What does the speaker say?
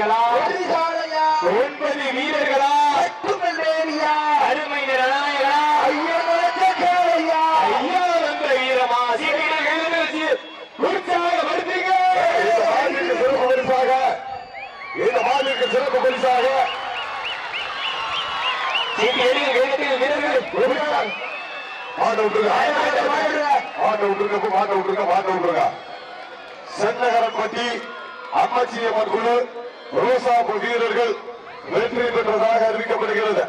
வீரர்களா? ஒன்பது வீரர்களா? அருமை நிறநாயகா ஐயா வந்த வீரமா? உற்சாகப்படுத்தீங்க சிறப்பு பரிசாக இந்த மாநிலக்கு சிறப்பு பரிசாக. சென்னகரப்பட்டி அம்மச்சியம்மன் குழு ரோசா வீரர்கள் வெற்றி பெற்றதாக அறிவிக்கப்படுகிறது.